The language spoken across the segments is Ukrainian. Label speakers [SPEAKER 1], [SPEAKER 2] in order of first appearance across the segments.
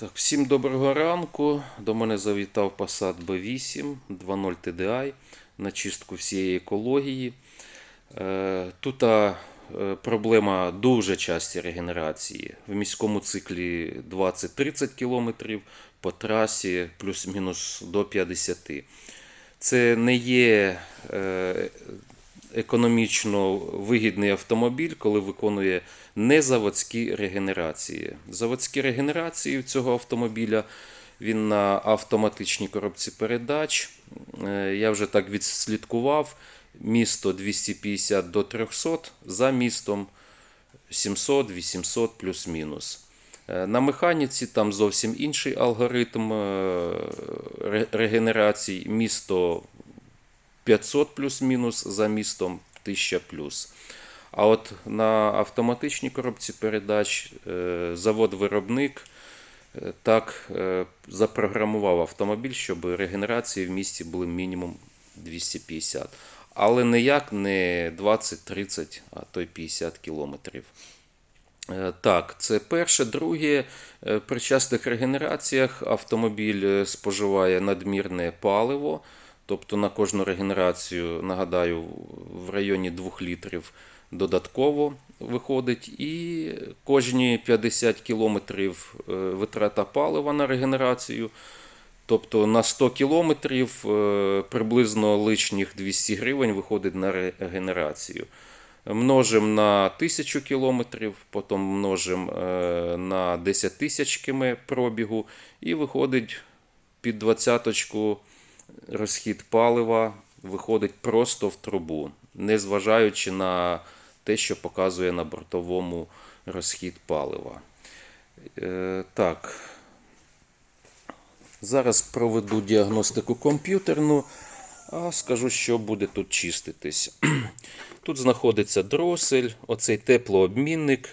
[SPEAKER 1] Так, всім доброго ранку. До мене завітав Passat B8 2.0 TDI на чистку всієї екології. Е, Тут е, проблема дуже часті регенерації. В міському циклі 20-30 км, по трасі плюс-мінус до 50 Це не є е, економічно вигідний автомобіль, коли виконує незаводські регенерації. Заводські регенерації цього автомобіля він на автоматичній коробці передач. Е, Я вже так відслідкував. Місто 250 до 300, за містом 700-800 плюс-мінус. Е, На механіці там зовсім інший алгоритм е, ре- регенерацій. Місто 500 плюс-мінус за містом 1000 плюс. А от на автоматичній коробці передач е, завод-виробник е, так е, запрограмував автомобіль, щоб регенерації в місті були мінімум 250. Але ніяк не 20-30, а то й 50 кілометрів. Так, це перше. Друге, при частих регенераціях автомобіль споживає надмірне паливо. Тобто на кожну регенерацію, нагадаю, в районі 2 літрів додатково виходить. І кожні 50 кілометрів е, витрата палива на регенерацію. Тобто на 100 кілометрів е, приблизно лишніх 200 гривень виходить на регенерацію. Множимо на 1000 кілометрів, потім множимо е, на 10 тисяч пробігу, і виходить під двадцяточку розхід палива виходить просто в трубу, незважаючи на те, що показує на бортовому розхід палива. Е, так. Зараз проведу діагностику комп'ютерну, а скажу, що буде тут чиститись. Тут знаходиться дросель, оцей теплообмінник.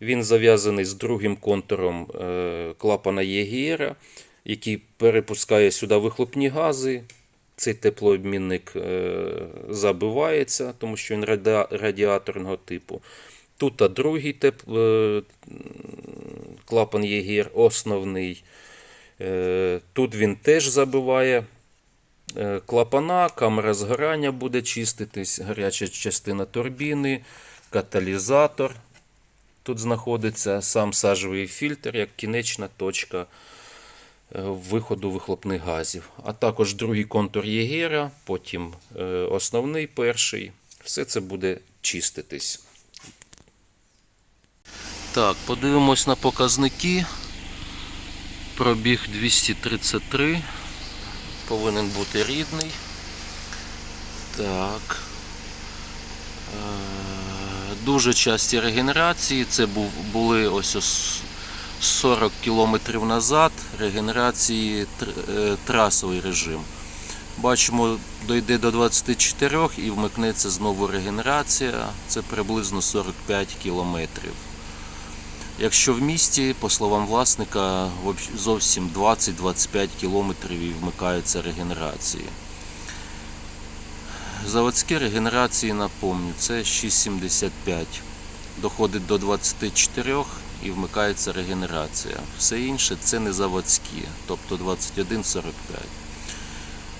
[SPEAKER 1] Він зав'язаний з другим контуром е, клапана ЄГР, який перепускає сюди вихлопні гази. Цей теплообмінник е, забивається, тому що він радіаторного типу. Тут а другий теп... е, клапан ЄГР основний. Е, Тут він теж забиває клапана, камера згорання буде чиститись, гаряча частина турбіни, каталізатор. Тут знаходиться сам сажовий фільтр як кінечна точка виходу вихлопних газів. А також другий контур єгера, потім е, основний перший. Все це буде чиститись. Так, подивимось на показники. Пробіг 233. Повинен бути рідний. Так. Е, Дуже часті регенерації. Це були ось ось 40 кілометрів назад. Регенерації е, трасовий режим. Бачимо, дойде до 24 і вмикнеться знову регенерація. Це приблизно 45 кілометрів. Якщо в місті, по словам власника, зовсім 20-25 кілометрів і вмикаються регенерації. Заводські регенерації, напомню, це 6,75. Доходить до 24 і вмикається регенерація. Все інше це не заводські, тобто 21,45.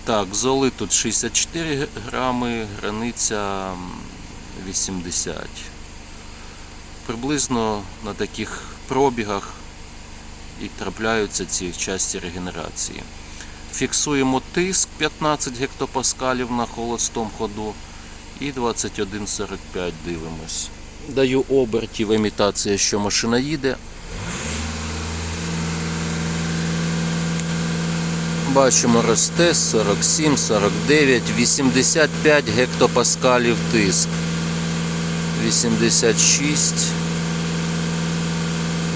[SPEAKER 1] Так, золи тут 64 грами, границя 80 приблизно на таких пробігах і трапляються ці часті регенерації. Фіксуємо тиск 15 гектопаскалів на холостому ходу і 21,45 дивимось. Даю обертів, імітація, що машина їде. Бачимо, росте 47, 49, 85 гектопаскалів тиск. 86,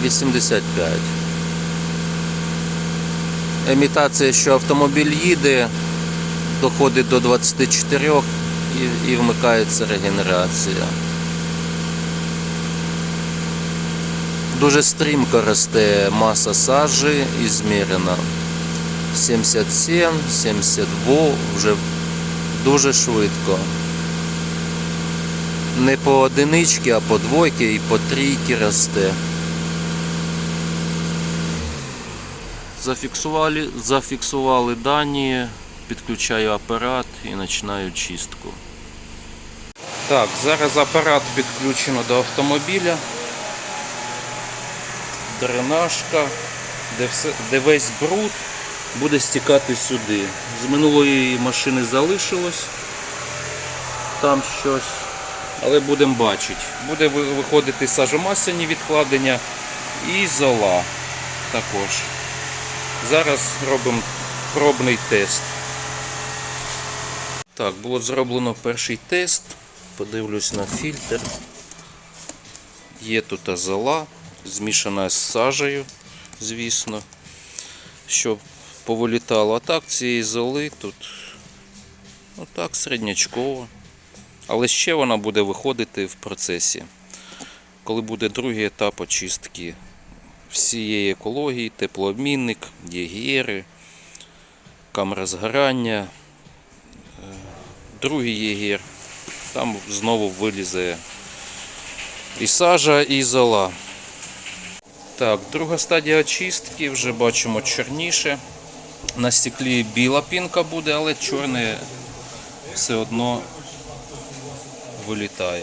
[SPEAKER 1] 85. Емітація, що автомобіль їде, доходить до 24 і, і вмикається регенерація. Дуже стрімко росте маса сажі і змірена. 77, 72, вже дуже швидко не по одинички, а по двойки і по трійки росте. Зафіксували, зафіксували дані, підключаю апарат і починаю чистку. Так, зараз апарат підключено до автомобіля. Дренажка, де, все, де весь бруд буде стікати сюди. З минулої машини залишилось там щось, але будемо бачити. Буде ви- виходити сажомасляні відкладення і зола також. Зараз робимо пробний тест. Так, було зроблено перший тест. Подивлюсь на фільтр. Є тут азола, змішана з сажею, звісно, щоб повилітало. А так цієї золи тут ну так, середнячково. Але ще вона буде виходити в процесі. Коли буде другий етап очистки всієї екології, теплообмінник, єгієри, камера згорання, е, другий єгір. Там знову вилізе і сажа, і зола. Так, друга стадія очистки, вже бачимо чорніше. На стеклі біла пінка буде, але чорне все одно вилітає.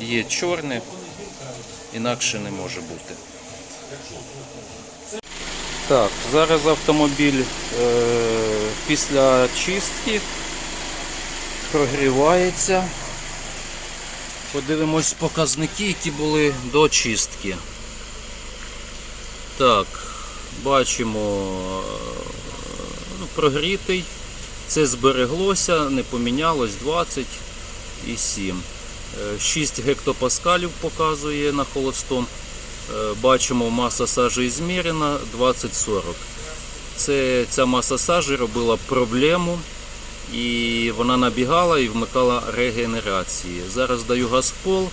[SPEAKER 1] Є чорне, інакше не може бути. Так, зараз автомобіль е, після чистки прогрівається. Подивимось показники, які були до чистки. Так, бачимо е, ну, прогрітий. Це збереглося, не помінялось 20 і 7. Е, 6 гектопаскалів показує на холостом. Е, Бачимо, маса сажі змірена 20-40. Це, ця маса сажі робила проблему і вона набігала і вмикала регенерації. Зараз даю газ в пол,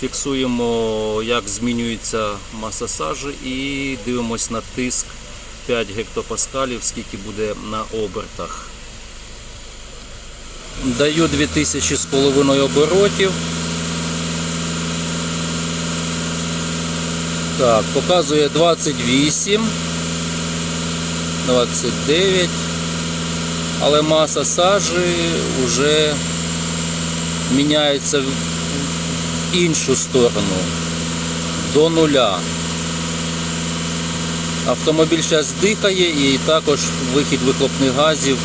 [SPEAKER 1] фіксуємо, як змінюється маса сажі і дивимось на тиск 5 гектопаскалів, скільки буде на обертах. Даю 2000 з половиною оборотів. Так, показує 28, 29, але маса сажі вже міняється в іншу сторону до нуля. Автомобіль зараз дихає і також вихід вихлопних газів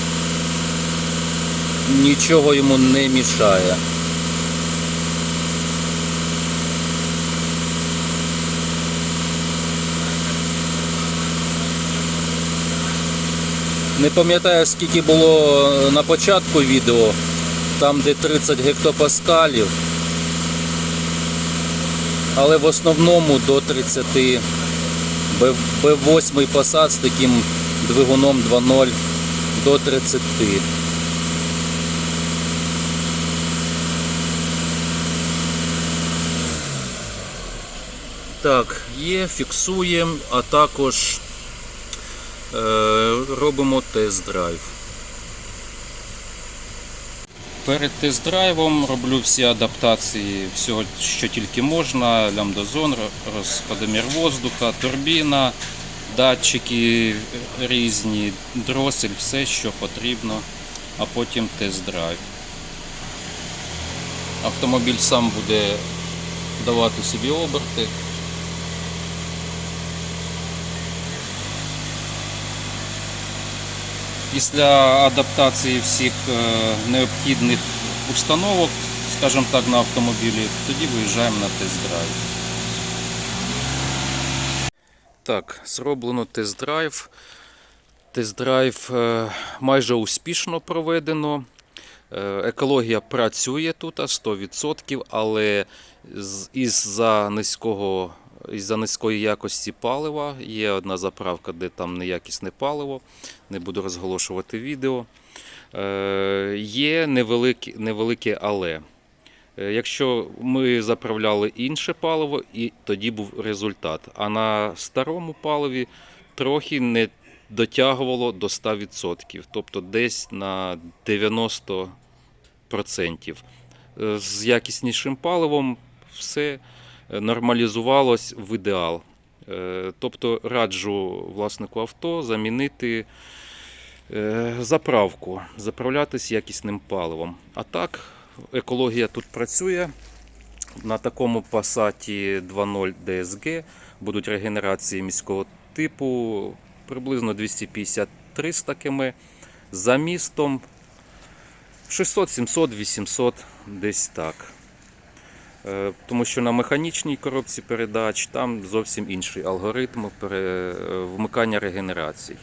[SPEAKER 1] нічого йому не мішає. Не пам'ятаю, скільки було е, на початку відео, там де 30 гектопаскалів, але в основному до 30 Б8 посад з таким двигуном 2.0 до 30. Так, є, фіксуємо, а також робимо тест-драйв. Перед тест-драйвом роблю всі адаптації, всього, що тільки можна, лямбдозон, розходомір воздуха, турбіна, датчики різні, дросель, все, що потрібно, а потім тест-драйв. Автомобіль сам буде давати собі оберти. Після адаптації всіх е, необхідних установок, скажімо так, на автомобілі, тоді виїжджаємо на тест-драйв. Так, зроблено тест-драйв. Тест-драйв е, майже успішно проведено. Е, Екологія працює тут 100%, але із-за низького із-за низької якості палива є одна заправка, де там неякісне паливо. Не буду розголошувати відео. Е, Є невелике, невелике але. Е, Якщо ми заправляли інше паливо, і тоді був результат. А на старому паливі трохи не дотягувало до 100%, тобто десь на 90%. е, з якіснішим паливом, все нормалізувалось в ідеал. Е, Тобто раджу власнику авто замінити е, заправку, заправлятись якісним паливом. А так, екологія тут працює. На такому Passat 2.0 DSG будуть регенерації міського типу приблизно 250-300 км. За містом 600, 700, 800, десь так. Е, Тому що на механічній коробці передач там зовсім інший алгоритм е, вмикання регенерацій.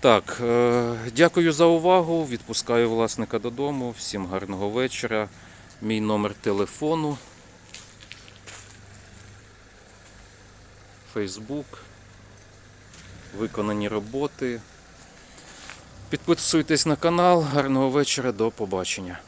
[SPEAKER 1] Так, е, дякую за увагу. Відпускаю власника додому. Всім гарного вечора. Мій номер телефону. Фейсбук. Виконані роботи. Підписуйтесь на канал. Гарного вечора. До побачення.